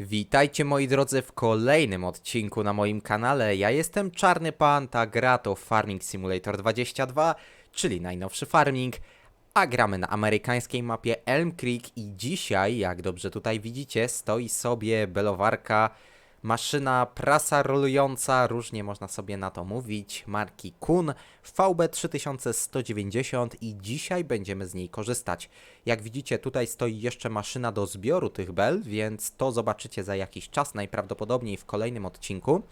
Witajcie moi drodzy w kolejnym odcinku na moim kanale. Ja jestem Czarny Pan, ta gra to Farming Simulator 22, czyli najnowszy farming, a gramy na amerykańskiej mapie Elm Creek i dzisiaj, jak dobrze tutaj widzicie, stoi sobie belowarka, maszyna prasa rolująca, różnie można sobie na to mówić, marki Kun VB3190 i dzisiaj będziemy z niej korzystać. Jak widzicie, tutaj stoi jeszcze maszyna do zbioru tych bel, więc to zobaczycie za jakiś czas, najprawdopodobniej w kolejnym odcinku.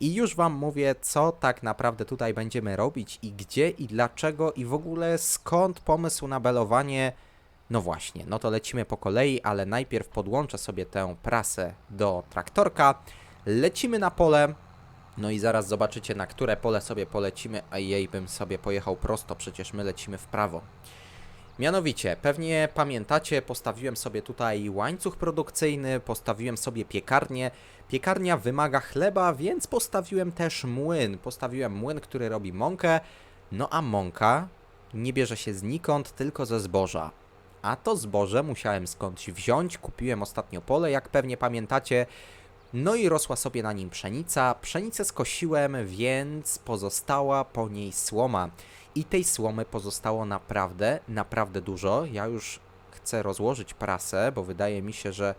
I już Wam mówię, co tak naprawdę tutaj będziemy robić i gdzie i dlaczego i w ogóle skąd pomysł na belowanie. No właśnie, no to lecimy po kolei, ale najpierw podłączę sobie tę prasę do traktorka. Lecimy na pole. No i zaraz zobaczycie, na które pole sobie polecimy, a jej bym sobie pojechał prosto, przecież my lecimy w prawo. Mianowicie, pewnie pamiętacie, postawiłem sobie tutaj łańcuch produkcyjny, postawiłem sobie piekarnię. Piekarnia wymaga chleba, więc postawiłem też młyn. Postawiłem młyn, który robi mąkę, no a mąka nie bierze się znikąd, tylko ze zboża. A to zboże musiałem skądś wziąć, kupiłem ostatnio pole, jak pewnie pamiętacie. No i rosła sobie na nim pszenica. Pszenicę skosiłem, więc pozostała po niej słoma. I tej słomy pozostało naprawdę, naprawdę dużo. Ja już chcę rozłożyć prasę, bo wydaje mi się, że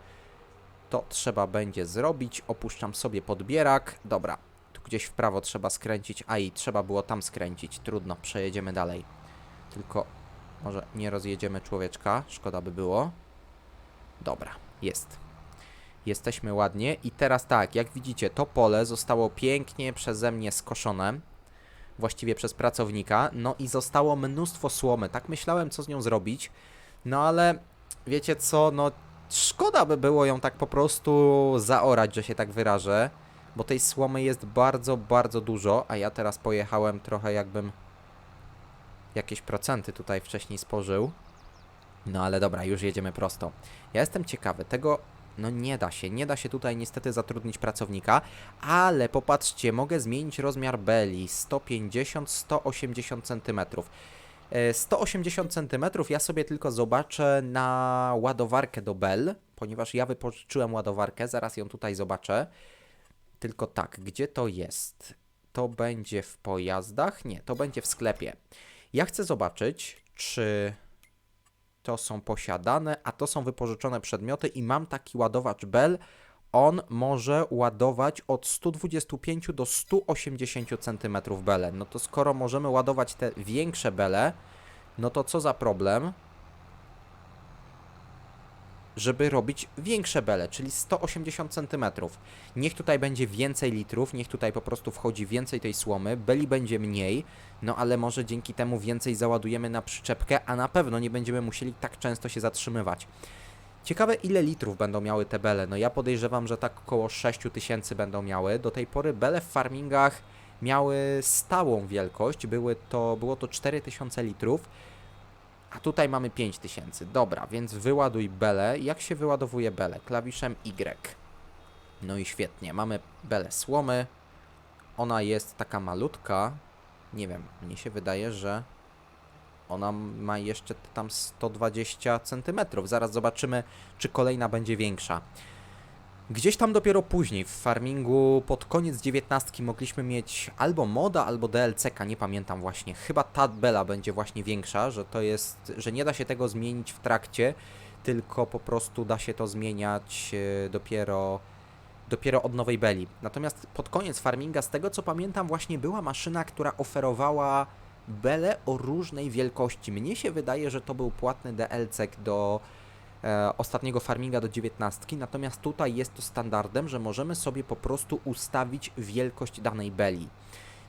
to trzeba będzie zrobić. Opuszczam sobie podbierak. Dobra, tu gdzieś w prawo trzeba skręcić. A i trzeba było tam skręcić. Trudno, przejedziemy dalej. Tylko może nie rozjedziemy człowieczka. Szkoda by było. Dobra, jest. Jesteśmy ładnie. I teraz tak, jak widzicie, to pole zostało pięknie przeze mnie skoszone właściwie przez pracownika. No i zostało mnóstwo słomy. Tak myślałem, co z nią zrobić. No ale wiecie co, no szkoda by było ją tak po prostu zaorać, że się tak wyrażę. Bo tej słomy jest bardzo, bardzo dużo, a ja teraz pojechałem trochę jakbym jakieś procenty tutaj wcześniej spożył. No ale dobra, już jedziemy prosto. Ja jestem ciekawy, tego no nie da się, nie da się tutaj niestety zatrudnić pracownika, ale popatrzcie, mogę zmienić rozmiar beli 150-180 cm. 180 cm ja sobie tylko zobaczę na ładowarkę do bel, ponieważ ja wypożyczyłem ładowarkę, zaraz ją tutaj zobaczę. Tylko tak, gdzie to jest? To będzie w pojazdach? Nie, to będzie w sklepie. Ja chcę zobaczyć, czy to są posiadane, a to są wypożyczone przedmioty i mam taki ładowacz Bell. On może ładować od 125 do 180 cm bele. No to skoro możemy ładować te większe bele, no to co za problem, żeby robić większe bele, czyli 180 cm. Niech tutaj będzie więcej litrów, niech tutaj po prostu wchodzi więcej tej słomy, beli będzie mniej, no ale może dzięki temu więcej załadujemy na przyczepkę, a na pewno nie będziemy musieli tak często się zatrzymywać. Ciekawe ile litrów będą miały te bele. No ja podejrzewam, że tak około 6000 będą miały. Do tej pory bele w farmingach miały stałą wielkość, były to, było to 4000 litrów. A tutaj mamy 5000. Dobra, więc wyładuj belę. Jak się wyładowuje belę? Klawiszem Y. No i świetnie. Mamy belę słomy. Ona jest taka malutka. Nie wiem, mnie się wydaje, że ona ma jeszcze tam 120 cm. Zaraz zobaczymy, czy kolejna będzie większa. Gdzieś tam dopiero później w farmingu pod koniec 19 mogliśmy mieć albo moda, albo DLC-ka, nie pamiętam właśnie. Chyba ta bela będzie właśnie większa, że to jest, że nie da się tego zmienić w trakcie, tylko po prostu da się to zmieniać e, dopiero dopiero od nowej beli. Natomiast pod koniec farminga, z tego co pamiętam, właśnie była maszyna, która oferowała bele o różnej wielkości. Mnie się wydaje, że to był płatny DLC do ostatniego farminga do 19, natomiast tutaj jest to standardem, że możemy sobie po prostu ustawić wielkość danej beli.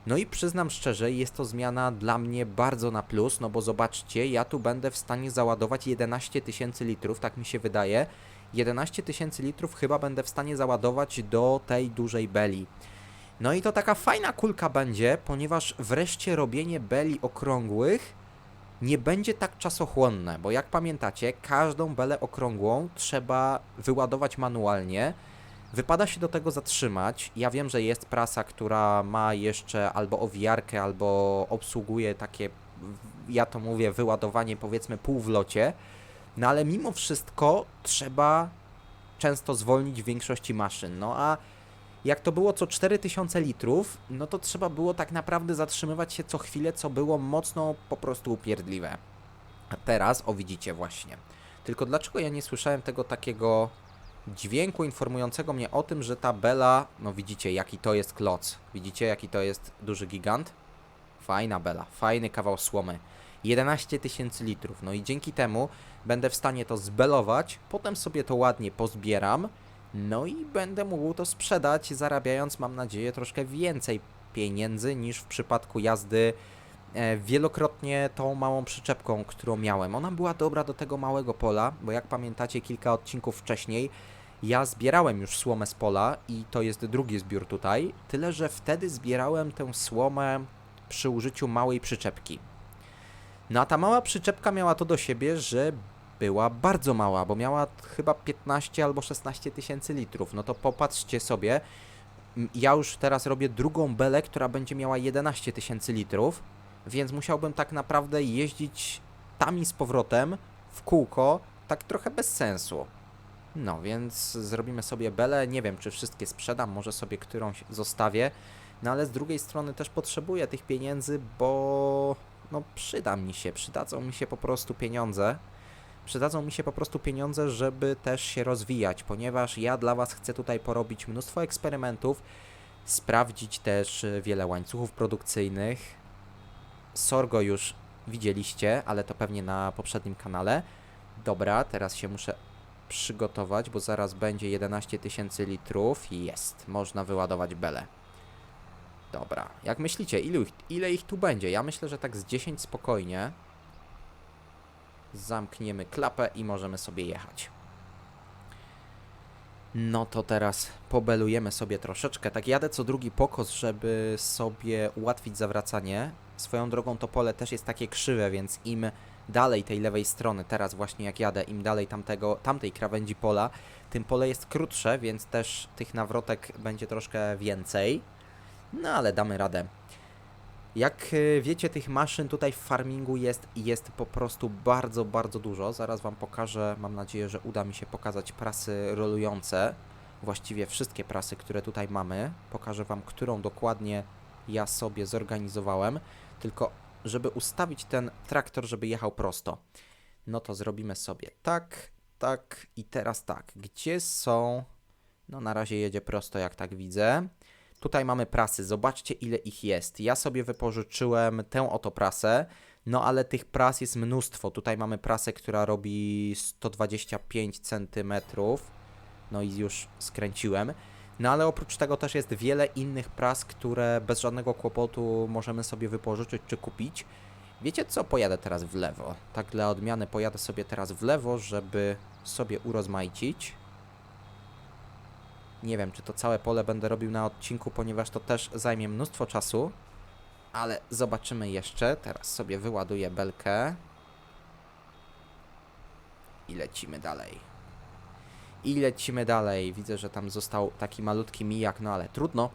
No i przyznam szczerze, jest to zmiana dla mnie bardzo na plus, no bo zobaczcie, ja tu będę w stanie załadować 11 tysięcy litrów, tak mi się wydaje. 11 tysięcy litrów chyba będę w stanie załadować do tej dużej beli. No i to taka fajna kulka będzie, ponieważ wreszcie robienie beli okrągłych nie będzie tak czasochłonne, bo jak pamiętacie, każdą belę okrągłą trzeba wyładować manualnie. Wypada się do tego zatrzymać. Ja wiem, że jest prasa, która ma jeszcze albo owijarkę, albo obsługuje takie, ja to mówię, wyładowanie powiedzmy pół w locie. No ale mimo wszystko trzeba często zwolnić w większości maszyn. No a jak to było co 4000 litrów, no to trzeba było tak naprawdę zatrzymywać się co chwilę, co było mocno po prostu upierdliwe. A teraz, o widzicie właśnie. Tylko dlaczego ja nie słyszałem tego takiego dźwięku informującego mnie o tym, że ta bela, no widzicie jaki to jest kloc, widzicie jaki to jest duży gigant? Fajna bela, fajny kawał słomy. 11 tysięcy litrów, no i dzięki temu będę w stanie to zbelować, potem sobie to ładnie pozbieram, no i będę mógł to sprzedać, zarabiając, mam nadzieję, troszkę więcej pieniędzy niż w przypadku jazdy e, wielokrotnie tą małą przyczepką, którą miałem. Ona była dobra do tego małego pola, bo jak pamiętacie kilka odcinków wcześniej, ja zbierałem już słomę z pola i to jest drugi zbiór tutaj, tyle że wtedy zbierałem tę słomę przy użyciu małej przyczepki. No a ta mała przyczepka miała to do siebie, że była bardzo mała, bo miała chyba 15 albo 16 tysięcy litrów. No to popatrzcie sobie, ja już teraz robię drugą belę, która będzie miała 11 tysięcy litrów, więc musiałbym tak naprawdę jeździć tam i z powrotem w kółko, tak trochę bez sensu. No, więc zrobimy sobie belę. Nie wiem, czy wszystkie sprzedam, może sobie którąś zostawię. No ale z drugiej strony też potrzebuję tych pieniędzy, bo no przyda mi się, przydadzą mi się po prostu pieniądze. Przydadzą mi się po prostu pieniądze, żeby też się rozwijać, ponieważ ja dla Was chcę tutaj porobić mnóstwo eksperymentów, sprawdzić też y, wiele łańcuchów produkcyjnych. Sorgo już widzieliście, ale to pewnie na poprzednim kanale. Dobra, teraz się muszę przygotować, bo zaraz będzie 11 tysięcy litrów i jest, można wyładować belę. Dobra, jak myślicie, ilu, ile ich tu będzie? Ja myślę, że tak z 10 spokojnie. Zamkniemy klapę i możemy sobie jechać. No to teraz pobelujemy sobie troszeczkę. Tak jadę co drugi pokos, żeby sobie ułatwić zawracanie. Swoją drogą to pole też jest takie krzywe, więc im dalej tej lewej strony, teraz właśnie jak jadę, im dalej tamtego, tamtej krawędzi pola, tym pole jest krótsze, więc też tych nawrotek będzie troszkę więcej. No ale damy radę. Jak e, wiecie, tych maszyn tutaj w farmingu jest jest po prostu bardzo, bardzo dużo. Zaraz Wam pokażę, mam nadzieję, że uda mi się pokazać prasy rolujące. Właściwie wszystkie prasy, które tutaj mamy. Pokażę Wam, którą dokładnie ja sobie zorganizowałem. Tylko, żeby ustawić ten traktor, żeby jechał prosto. No to zrobimy sobie tak, tak i teraz tak. Gdzie są... No na razie jedzie prosto, jak tak widzę. Tutaj mamy prasy, zobaczcie ile ich jest. Ja sobie wypożyczyłem tę oto prasę, no ale tych pras jest mnóstwo. Tutaj mamy prasę, która robi 125 cm. No i już skręciłem. No ale oprócz tego też jest wiele innych pras, które bez żadnego kłopotu możemy sobie wypożyczyć czy kupić. Wiecie co? Pojadę teraz w lewo. Tak dla odmiany pojadę sobie teraz w lewo, żeby sobie urozmaicić. Nie wiem, czy to całe pole będę robił na odcinku, ponieważ to też zajmie mnóstwo czasu. Ale zobaczymy jeszcze. Teraz sobie wyładuję belkę. I lecimy dalej. I lecimy dalej. Widzę, że tam został taki malutki mijak, no ale trudno.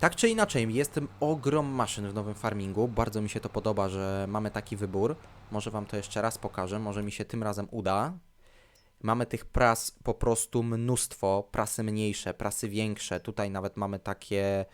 Tak czy inaczej, jest ogrom maszyn w nowym farmingu. Bardzo mi się to podoba, że mamy taki wybór. Może Wam to jeszcze raz pokażę, może mi się tym razem uda. Mamy tych pras po prostu mnóstwo, prasy mniejsze, prasy większe. Tutaj nawet mamy takie,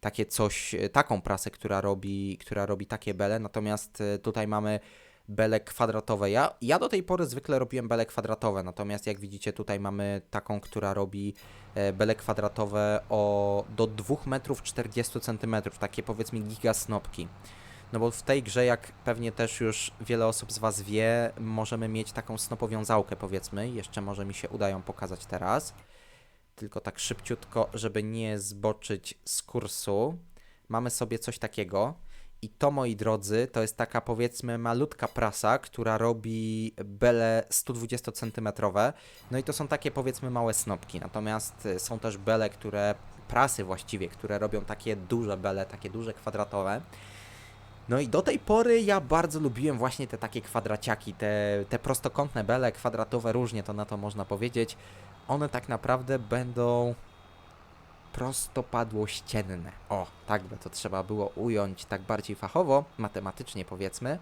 takie coś, taką prasę, która robi, która robi takie bele, natomiast e, tutaj mamy bele kwadratowe. Ja, ja do tej pory zwykle robiłem bele kwadratowe, natomiast jak widzicie tutaj mamy taką, która robi e, bele kwadratowe o do 2 metrów 40 centymetrów, takie powiedzmy gigasnopki. No bo w tej grze, jak pewnie też już wiele osób z Was wie, możemy mieć taką snopowiązałkę, powiedzmy. Jeszcze może mi się uda ją pokazać teraz. Tylko tak szybciutko, żeby nie zboczyć z kursu. Mamy sobie coś takiego. I to, moi drodzy, to jest taka powiedzmy malutka prasa, która robi bele 120 cm. No i to są takie powiedzmy małe snopki. Natomiast y, są też bele, które, prasy właściwie, które robią takie duże bele, takie duże kwadratowe. No i do tej pory ja bardzo lubiłem właśnie te takie kwadraciaki, te, te prostokątne bele, kwadratowe, różnie to na to można powiedzieć. One tak naprawdę będą prostopadłościenne. O, tak by to trzeba było ująć tak bardziej fachowo, matematycznie powiedzmy.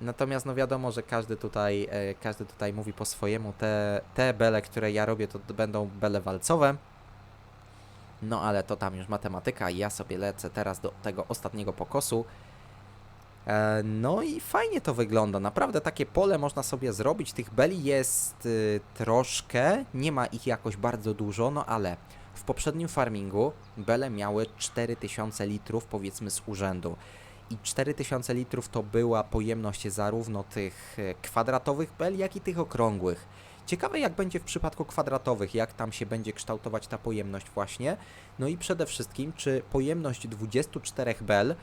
Natomiast no wiadomo, że każdy tutaj, e, każdy tutaj mówi po swojemu. Te, te bele, które ja robię, to będą bele walcowe. No ale to tam już matematyka. Ja sobie lecę teraz do tego ostatniego pokosu. E, No i fajnie to wygląda. Naprawdę takie pole można sobie zrobić. Tych beli jest y, troszkę, nie ma ich jakoś bardzo dużo, no ale w poprzednim farmingu bele miały 4000 litrów powiedzmy z urzędu. I 4000 litrów to była pojemność zarówno tych e, kwadratowych bel, jak i tych okrągłych. Ciekawe jak będzie w przypadku kwadratowych, jak tam się będzie kształtować ta pojemność właśnie. No i przede wszystkim, czy pojemność 24 bel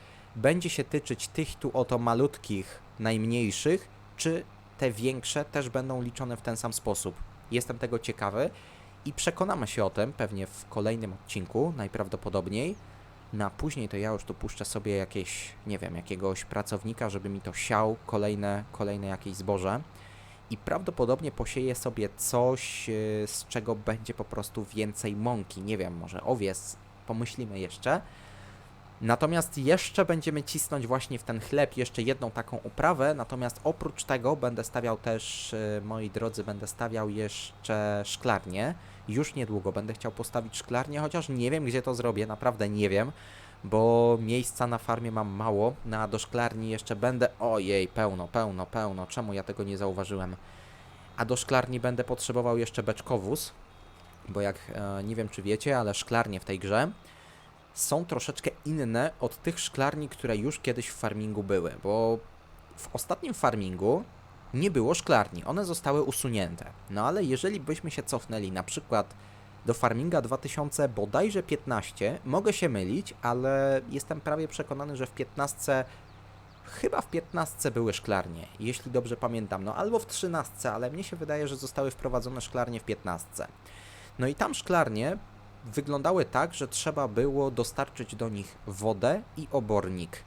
będzie się tyczyć tych tu oto malutkich, najmniejszych, czy te większe też będą liczone w ten sam sposób. Jestem tego ciekawy i przekonamy się o tym pewnie w kolejnym odcinku, najprawdopodobniej. Na później to ja już tu puszczę sobie jakieś, nie wiem, jakiegoś pracownika, żeby mi to siał, kolejne, kolejne jakieś zboże. I prawdopodobnie posieję sobie coś, yy, z czego będzie po prostu więcej mąki. Nie wiem, może owiec, pomyślimy jeszcze. Natomiast jeszcze będziemy cisnąć właśnie w ten chleb jeszcze jedną taką uprawę, natomiast oprócz tego będę stawiał też, y, moi drodzy, będę stawiał jeszcze szklarnię. Już niedługo będę chciał postawić szklarnię, chociaż nie wiem gdzie to zrobię, naprawdę nie wiem, bo miejsca na farmie mam mało, no a do szklarni jeszcze będę, ojej, pełno, pełno, pełno, czemu ja tego nie zauważyłem? A do szklarni będę potrzebował jeszcze beczkowóz, bo jak e, nie wiem czy wiecie, ale szklarnie w tej grze są troszeczkę inne od tych szklarni, które już kiedyś w farmingu były, bo w ostatnim farmingu nie było szklarni, one zostały usunięte. No ale jeżeli byśmy się cofnęli na przykład do farminga 2000 bodajże 15, mogę się mylić, ale jestem prawie przekonany, że w 15 chyba w 15 były szklarnie, jeśli dobrze pamiętam, no albo w 13, ale mnie się wydaje, że zostały wprowadzone szklarnie w 15. No i tam szklarnie wyglądały tak, że trzeba było dostarczyć do nich wodę i obornik.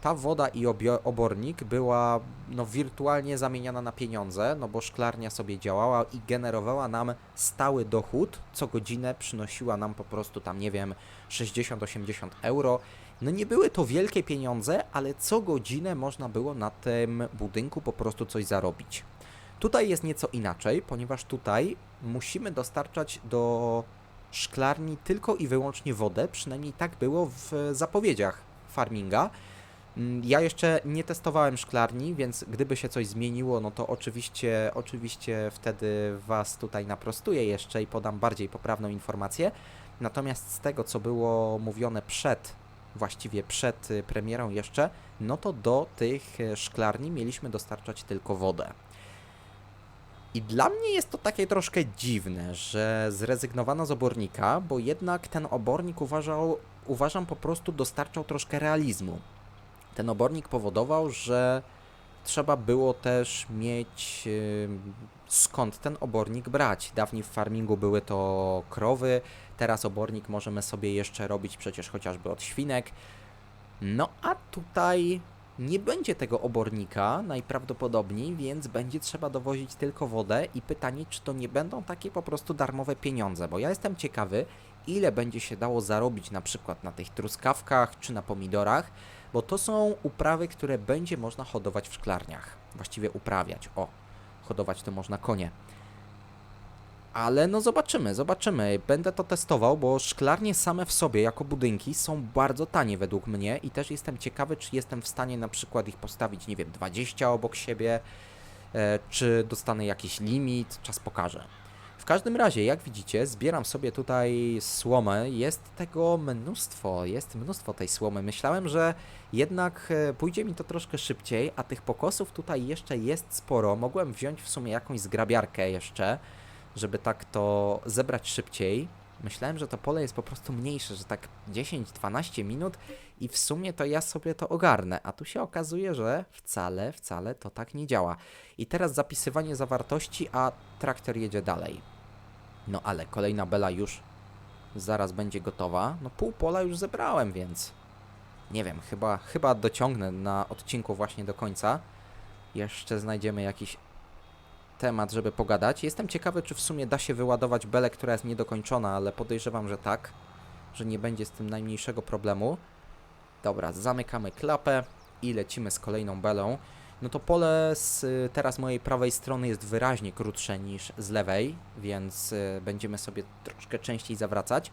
Ta woda i obornik była no, wirtualnie zamieniana na pieniądze, no bo szklarnia sobie działała i generowała nam stały dochód. Co godzinę przynosiła nam po prostu tam, nie wiem, 60-80 euro. No nie były to wielkie pieniądze, ale co godzinę można było na tym budynku po prostu coś zarobić. Tutaj jest nieco inaczej, ponieważ tutaj musimy dostarczać do szklarni tylko i wyłącznie wodę, przynajmniej tak było w zapowiedziach farminga. Mm, Ja jeszcze nie testowałem szklarni, więc gdyby się coś zmieniło, no to oczywiście, oczywiście wtedy Was tutaj naprostuję jeszcze i podam bardziej poprawną informację. Natomiast z tego, co było mówione przed, właściwie przed y, premierą jeszcze, no to do tych y, szklarni mieliśmy dostarczać tylko wodę. I dla mnie jest to takie troszkę dziwne, że zrezygnowano z obornika, bo jednak ten obornik uważał, uważam po prostu dostarczał troszkę realizmu. Ten obornik powodował, że trzeba było też mieć ym, skąd ten obornik brać. Dawniej w farmingu były to krowy, teraz obornik możemy sobie jeszcze robić przecież chociażby od świnek. No a tutaj nie będzie tego obornika najprawdopodobniej, więc będzie trzeba dowozić tylko wodę i pytanie, czy to nie będą takie po prostu darmowe pieniądze, bo ja jestem ciekawy, ile będzie się dało zarobić na przykład na tych truskawkach czy na pomidorach, bo to są uprawy, które będzie można hodować w szklarniach. Właściwie uprawiać. O, hodować to można konie. Ale no zobaczymy, zobaczymy. Będę to testował, bo szklarnie same w sobie jako budynki są bardzo tanie według mnie i też jestem ciekawy, czy jestem w stanie na przykład ich postawić, nie wiem, 20 obok siebie, e, czy dostanę jakiś limit, czas pokaże. W każdym razie, jak widzicie, zbieram sobie tutaj słomę. Jest tego mnóstwo, jest mnóstwo tej słomy. Myślałem, że jednak e, pójdzie mi to troszkę szybciej, a tych pokosów tutaj jeszcze jest sporo. Mogłem wziąć w sumie jakąś zgrabiarkę jeszcze, żeby tak to zebrać szybciej. Myślałem, że to pole jest po prostu mniejsze, że tak 10-12 minut i w sumie to ja sobie to ogarnę, a tu się okazuje, że wcale, wcale to tak nie działa. I teraz zapisywanie zawartości, a traktor jedzie dalej. No ale kolejna bela już zaraz będzie gotowa. No pół pola już zebrałem, więc nie wiem, chyba, chyba dociągnę na odcinku właśnie do końca. Jeszcze znajdziemy jakiś temat, żeby pogadać. Jestem ciekawy, czy w sumie da się wyładować belę, która jest niedokończona, ale podejrzewam, że tak, że nie będzie z tym najmniejszego problemu. Dobra, zamykamy klapę i lecimy z kolejną belą. no to pole z teraz mojej prawej strony jest wyraźnie krótsze niż z lewej, więc y, będziemy sobie troszkę częściej zawracać.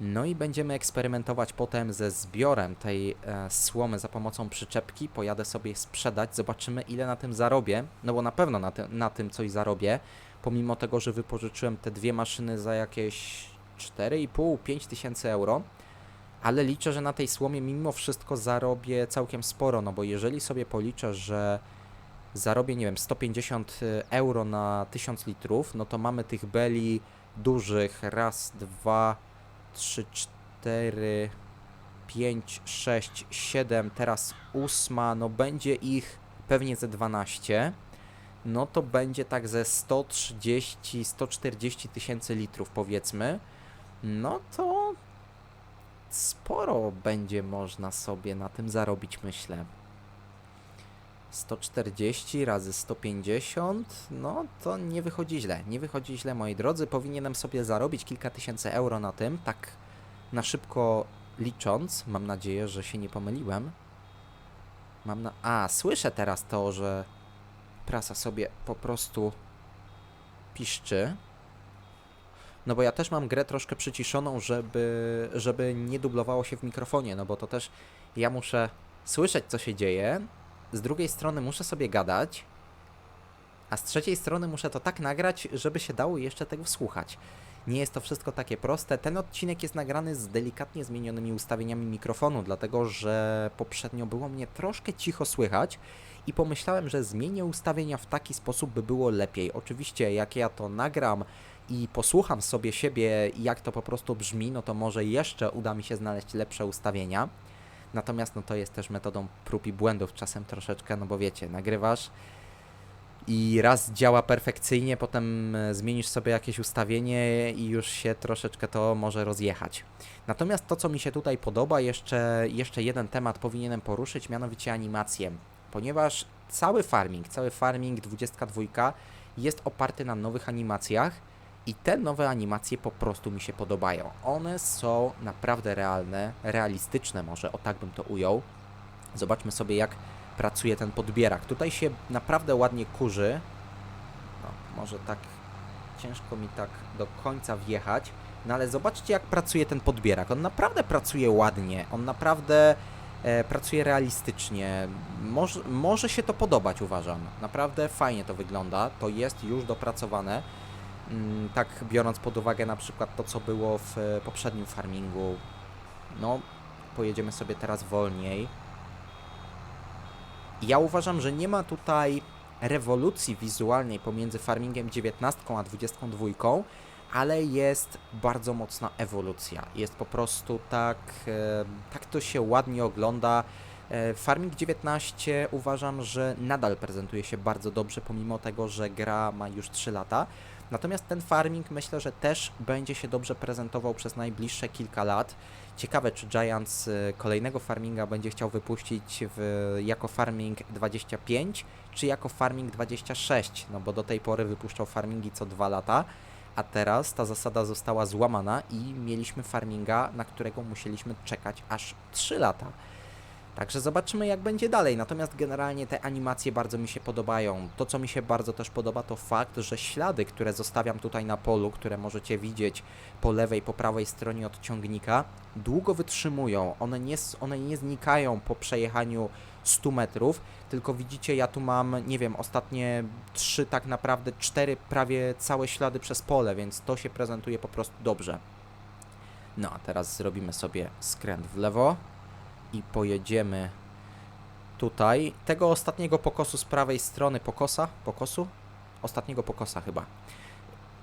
No i będziemy eksperymentować potem ze zbiorem tej e, słomy za pomocą przyczepki. Pojadę sobie sprzedać, zobaczymy ile na tym zarobię. No bo na pewno na, ty na tym coś zarobię. Pomimo tego, że wypożyczyłem te dwie maszyny za jakieś 4,5-5 tysięcy euro. Ale liczę, że na tej słomie mimo wszystko zarobię całkiem sporo. No bo jeżeli sobie policzę, że zarobię, nie wiem, 150 euro na 1000 litrów, no to mamy tych beli dużych. Raz, dwa, 3, 4, 5, 6, 7, teraz ósma, no będzie ich pewnie ze 12, no to będzie tak ze 130, 140 tysięcy litrów powiedzmy, no to sporo będzie można sobie na tym zarobić myślę. 140 razy 150, no to nie wychodzi źle, nie wychodzi źle moi drodzy, powinienem sobie zarobić kilka tysięcy euro na tym, tak na szybko licząc, mam nadzieję, że się nie pomyliłem. Mam na... A, słyszę teraz to, że prasa sobie po prostu piszczy. No bo ja też mam grę troszkę przyciszoną, żeby, żeby nie dublowało się w mikrofonie, no bo to też ja muszę słyszeć, co się dzieje, z drugiej strony muszę sobie gadać, a z trzeciej strony muszę to tak nagrać, żeby się dało jeszcze tego słuchać. Nie jest to wszystko takie proste. Ten odcinek jest nagrany z delikatnie zmienionymi ustawieniami mikrofonu, dlatego że poprzednio było mnie troszkę cicho słychać i pomyślałem, że zmienię ustawienia w taki sposób, by było lepiej. Oczywiście, jak ja to nagram i posłucham sobie siebie, jak to po prostu brzmi, no to może jeszcze uda mi się znaleźć lepsze ustawienia. Natomiast no to jest też metodą prób i błędów czasem troszeczkę, no bo wiecie, nagrywasz i raz działa perfekcyjnie, potem e, zmienisz sobie jakieś ustawienie i już się troszeczkę to może rozjechać. Natomiast to, co mi się tutaj podoba, jeszcze, jeszcze jeden temat powinienem poruszyć, mianowicie animację. Ponieważ cały farming, cały farming 22 jest oparty na nowych animacjach i te nowe animacje po prostu mi się podobają. One są naprawdę realne, realistyczne może, o tak bym to ujął. Zobaczmy sobie jak pracuje ten podbierak. Tutaj się naprawdę ładnie kurzy. No, może tak ciężko mi tak do końca wjechać. No ale zobaczcie jak pracuje ten podbierak. On naprawdę pracuje ładnie. On naprawdę e, pracuje realistycznie. Może, może się to podobać uważam. Naprawdę fajnie to wygląda. To jest już dopracowane. Mm, tak biorąc pod uwagę na przykład to co było w e, poprzednim farmingu. No pojedziemy sobie teraz wolniej. Ja uważam, że nie ma tutaj rewolucji wizualnej pomiędzy farmingiem 19 a 22, ale jest bardzo mocna ewolucja. Jest po prostu tak, e, tak to się ładnie ogląda. E, Farming 19 uważam, że nadal prezentuje się bardzo dobrze, pomimo tego, że gra ma już 3 lata. Natomiast ten farming myślę, że też będzie się dobrze prezentował przez najbliższe kilka lat. Ciekawe, czy Giants y, kolejnego farminga będzie chciał wypuścić w, jako farming 25, czy jako farming 26, no bo do tej pory wypuszczał farmingi co dwa lata, a teraz ta zasada została złamana i mieliśmy farminga, na którego musieliśmy czekać aż 3 lata. Także zobaczymy jak będzie dalej. Natomiast generalnie te animacje bardzo mi się podobają. To co mi się bardzo też podoba to fakt, że ślady, które zostawiam tutaj na polu, które możecie widzieć po lewej, po prawej stronie od ciągnika, długo wytrzymują. One nie, one nie znikają po przejechaniu 100 metrów, tylko widzicie, ja tu mam, nie wiem, ostatnie 3, tak naprawdę 4 prawie całe ślady przez pole, więc to się prezentuje po prostu dobrze. No a teraz zrobimy sobie skręt w lewo i pojedziemy tutaj. Tego ostatniego pokosu z prawej strony, pokosa, pokosu? Ostatniego pokosa chyba.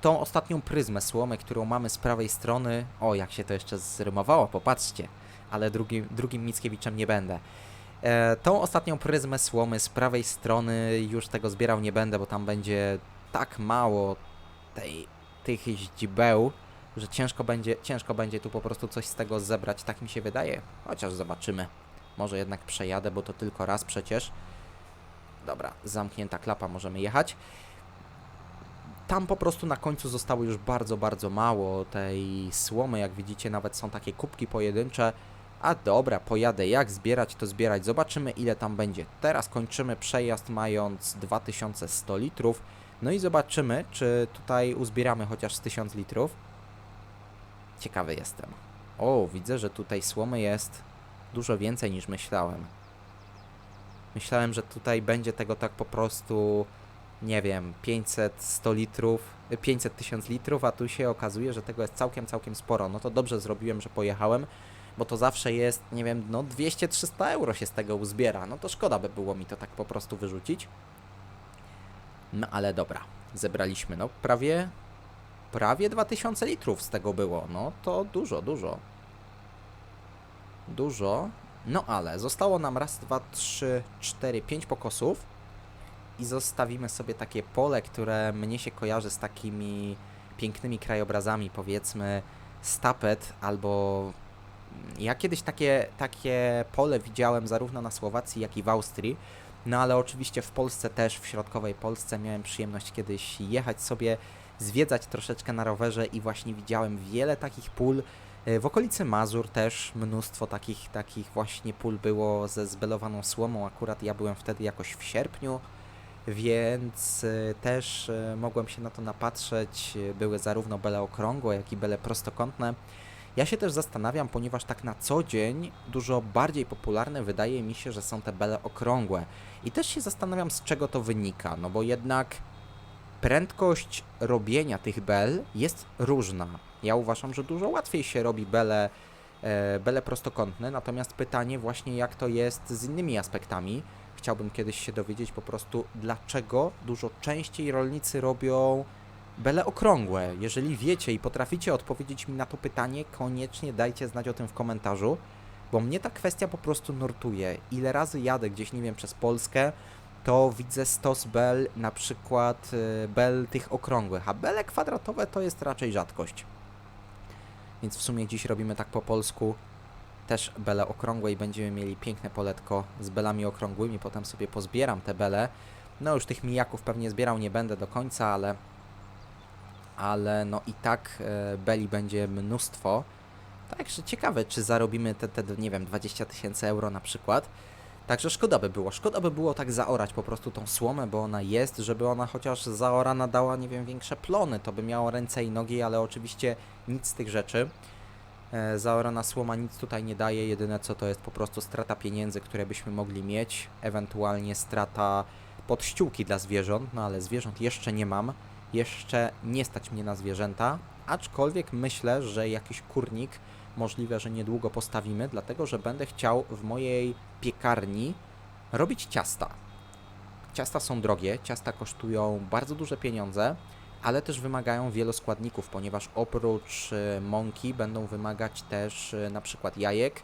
Tą ostatnią pryzmę słomy, którą mamy z prawej strony, o jak się to jeszcze zrymowało, popatrzcie, ale drugim, drugim Mickiewiczem nie będę. E, tą ostatnią pryzmę słomy z prawej strony już tego zbierał nie będę, bo tam będzie tak mało tej, tych ździbeł, że ciężko będzie, ciężko będzie tu po prostu coś z tego zebrać, tak mi się wydaje. Chociaż zobaczymy. Może jednak przejadę, bo to tylko raz przecież. Dobra, zamknięta klapa, możemy jechać. Tam po prostu na końcu zostało już bardzo, bardzo mało tej słomy. Jak widzicie, nawet są takie kubki pojedyncze, A dobra, pojadę. Jak zbierać, to zbierać. Zobaczymy, ile tam będzie. Teraz kończymy przejazd mając 2100 litrów. No i zobaczymy, czy tutaj uzbieramy chociaż z 1000 litrów. Ciekawy jestem. O, widzę, że tutaj słomy jest dużo więcej niż myślałem. Myślałem, że tutaj będzie tego tak po prostu, nie wiem, 500, 100 litrów, y, 500 tysięcy litrów, a tu się okazuje, że tego jest całkiem, całkiem sporo. No to dobrze zrobiłem, że pojechałem, bo to zawsze jest, nie wiem, no 200-300 euro się z tego uzbiera. No to szkoda by było mi to tak po prostu wyrzucić. No ale dobra, zebraliśmy, no prawie, prawie 2000 litrów z tego było. No to dużo, dużo. Dużo. No ale zostało nam raz, dwa, trzy, cztery, pięć pokosów i zostawimy sobie takie pole, które mnie się kojarzy z takimi pięknymi krajobrazami, powiedzmy Stapet albo ja kiedyś takie, takie pole widziałem zarówno na Słowacji, jak i w Austrii. No ale oczywiście w Polsce też, w środkowej Polsce miałem przyjemność kiedyś jechać sobie, zwiedzać troszeczkę na rowerze i właśnie widziałem wiele takich pól. E, W okolicy Mazur też mnóstwo takich, takich właśnie pól było ze zbelowaną słomą. Akurat ja byłem wtedy jakoś w sierpniu, więc e, też e, mogłem się na to napatrzeć. Były zarówno bele okrągłe, jak i bele prostokątne. Ja się też zastanawiam, ponieważ tak na co dzień dużo bardziej popularne wydaje mi się, że są te bele okrągłe. I też się zastanawiam, z czego to wynika, no bo jednak prędkość robienia tych bel jest różna. Ja uważam, że dużo łatwiej się robi bele, e, bele prostokątne, natomiast pytanie właśnie jak to jest z innymi aspektami. Chciałbym kiedyś się dowiedzieć po prostu, dlaczego dużo częściej rolnicy robią bele okrągłe. Jeżeli wiecie i potraficie odpowiedzieć mi na to pytanie, koniecznie dajcie znać o tym w komentarzu, bo mnie ta kwestia po prostu nurtuje. Ile razy jadę gdzieś, nie wiem, przez Polskę, to widzę stos bel, na przykład y, bel tych okrągłych, a bele kwadratowe to jest raczej rzadkość. Więc w sumie dziś robimy tak po polsku, też bele okrągłe i będziemy mieli piękne poletko z belami okrągłymi, potem sobie pozbieram te bele. No już tych mijaków pewnie zbierał nie będę do końca, ale ale no i tak e, beli będzie mnóstwo. Także ciekawe, czy zarobimy te, te nie wiem, 20 tysięcy euro na przykład. Także szkoda by było, szkoda by było tak zaorać po prostu tą słomę, bo ona jest, żeby ona chociaż zaorana dała, nie wiem, większe plony, to by miało ręce i nogi, ale oczywiście nic z tych rzeczy. E, zaorana słoma nic tutaj nie daje, jedyne co to jest po prostu strata pieniędzy, które byśmy mogli mieć, ewentualnie strata podściółki dla zwierząt, no ale zwierząt jeszcze nie mam, jeszcze nie stać mnie na zwierzęta, aczkolwiek myślę, że jakiś kurnik możliwe, że niedługo postawimy, dlatego że będę chciał w mojej piekarni robić ciasta. Ciasta są drogie, ciasta kosztują bardzo duże pieniądze, ale też wymagają wielu składników, ponieważ oprócz e, mąki będą wymagać też e, na przykład jajek,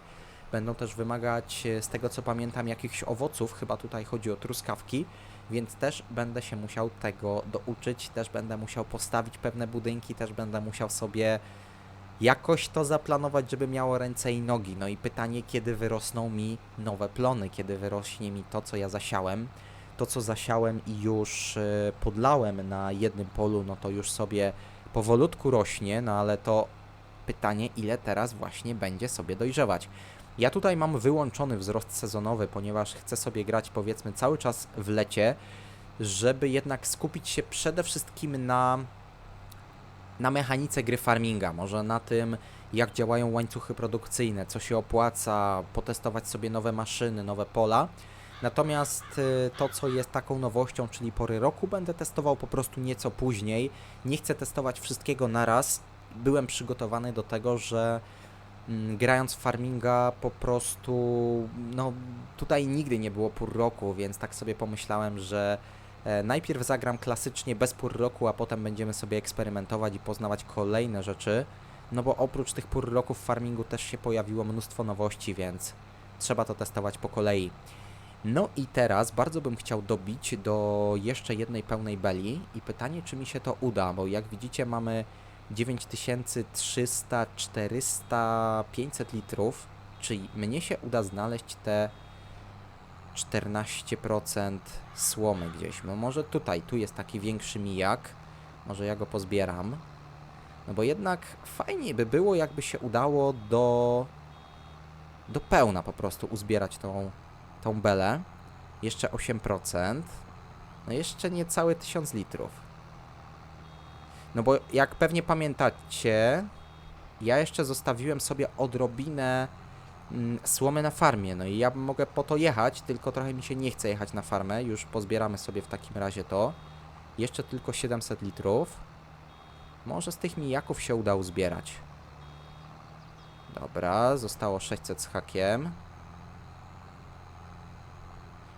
będą też wymagać, e, z tego co pamiętam, jakichś owoców, chyba tutaj chodzi o truskawki, więc też będę się musiał tego douczyć, też będę musiał postawić pewne budynki, też będę musiał sobie jakoś to zaplanować, żeby miało ręce i nogi. No i pytanie, kiedy wyrosną mi nowe plony, kiedy wyrośnie mi to, co ja zasiałem. To, co zasiałem i już e, podlałem na jednym polu, no to już sobie powolutku rośnie, no ale to pytanie, ile teraz właśnie będzie sobie dojrzewać. Ja tutaj mam wyłączony wzrost sezonowy, ponieważ chcę sobie grać powiedzmy cały czas w lecie, żeby jednak skupić się przede wszystkim na na mechanice gry farminga, może na tym, jak działają łańcuchy produkcyjne, co się opłaca, potestować sobie nowe maszyny, nowe pola. Natomiast y, to, co jest taką nowością, czyli pory roku, będę testował po prostu nieco później. Nie chcę testować wszystkiego naraz. Byłem przygotowany do tego, że mm, grając w farminga po prostu, no tutaj nigdy nie było pór roku, więc tak sobie pomyślałem, że Najpierw zagram klasycznie bez pór roku, a potem będziemy sobie eksperymentować i poznawać kolejne rzeczy. No bo oprócz tych pór roku w farmingu też się pojawiło mnóstwo nowości, więc trzeba to testować po kolei. No i teraz bardzo bym chciał dobić do jeszcze jednej pełnej beli i pytanie, czy mi się to uda, bo jak widzicie mamy 9300, 400, 500 litrów, czyli mnie się uda znaleźć te 14% słomy gdzieś. No może tutaj, tu jest taki większy mijak. Może ja go pozbieram. No bo jednak fajnie by było, jakby się udało do do pełna po prostu uzbierać tą, tą belę. Jeszcze 8%. No jeszcze niecałe 1000 litrów. No bo jak pewnie pamiętacie, ja jeszcze zostawiłem sobie odrobinę mm, słomy na farmie. No i ja mogę po to jechać, tylko trochę mi się nie chce jechać na farmę. Już pozbieramy sobie w takim razie to. Jeszcze tylko 700 litrów. Może z tych mijaków się uda uzbierać. Dobra, zostało 600 z hakiem.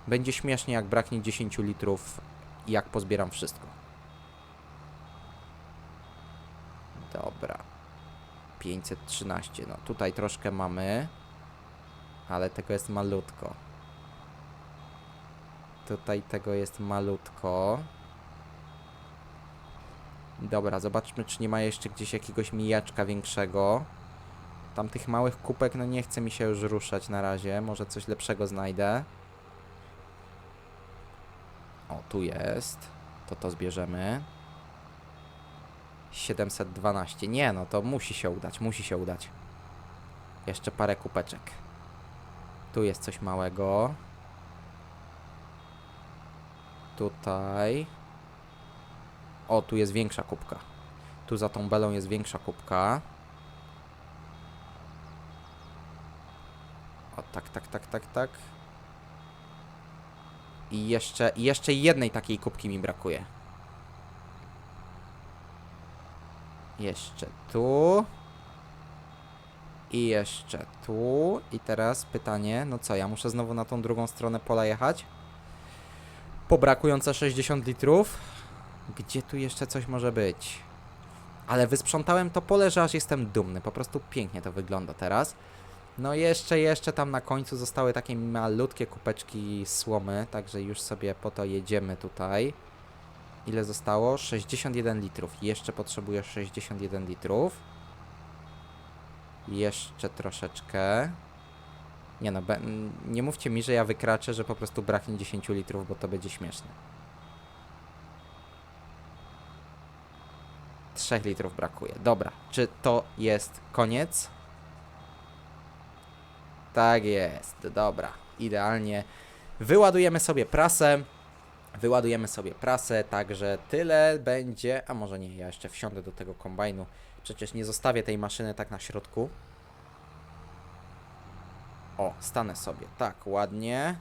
Będzie śmiesznie, jak braknie 10 litrów jak pozbieram wszystko. Dobra. 513. No tutaj troszkę mamy. Ale tego jest malutko. Tutaj tego jest malutko. Dobra, zobaczmy, czy nie ma jeszcze gdzieś jakiegoś mijaczka większego. Tam tych małych kupek, no nie chce mi się już ruszać na razie. Może coś lepszego znajdę. O, tu jest. To to zbierzemy. 712. Nie, no to musi się udać, musi się udać. Jeszcze parę kupeczek. Tu jest coś małego. Tutaj. O, tu jest większa kubka. Tu za tą belą jest większa kubka. O, tak, tak, tak, tak, tak. I jeszcze, jeszcze jednej takiej kubki mi brakuje. Jeszcze tu. I jeszcze tu. I teraz pytanie, no co, ja muszę znowu na tą drugą stronę pola jechać? Po brakujące 60 litrów. Gdzie tu jeszcze coś może być? Ale wysprzątałem to pole, że aż jestem dumny. Po prostu pięknie to wygląda teraz. No jeszcze, jeszcze tam na końcu zostały takie malutkie kupeczki słomy, także już sobie po to jedziemy tutaj. Ile zostało? 61 litrów. Jeszcze potrzebuję 61 litrów. Jeszcze troszeczkę. Nie no, nie mówcie mi, że ja wykraczę, że po prostu braknie 10 litrów, bo to będzie śmieszne. 3 litrów brakuje. Dobra, czy to jest koniec? Tak jest, dobra, idealnie. Wyładujemy sobie prasę. Wyładujemy sobie prasę, także tyle będzie. A może nie, ja jeszcze wsiądę do tego kombajnu. Przecież nie zostawię tej maszyny tak na środku. O, stanę sobie. Tak, ładnie.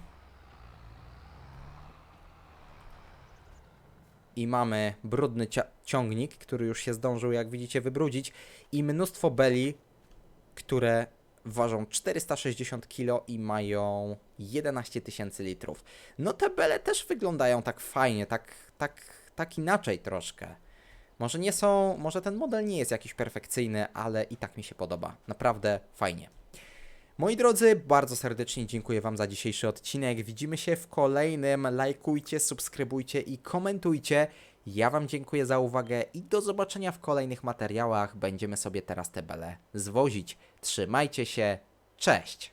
I mamy brudny ciągnik, który już się zdążył, jak widzicie, wybrudzić. I mnóstwo beli, które ważą 460 kg i mają 11 tysięcy litrów. No te bele też wyglądają tak fajnie, tak, tak, tak inaczej troszkę. Może nie są, może ten model nie jest jakiś perfekcyjny, ale i tak mi się podoba. Naprawdę fajnie. Moi drodzy, bardzo serdecznie dziękuję Wam za dzisiejszy odcinek. Widzimy się w kolejnym. Lajkujcie, subskrybujcie i komentujcie. Ja Wam dziękuję za uwagę i do zobaczenia w kolejnych materiałach. Będziemy sobie teraz te bele zwozić. Trzymajcie się. Cześć!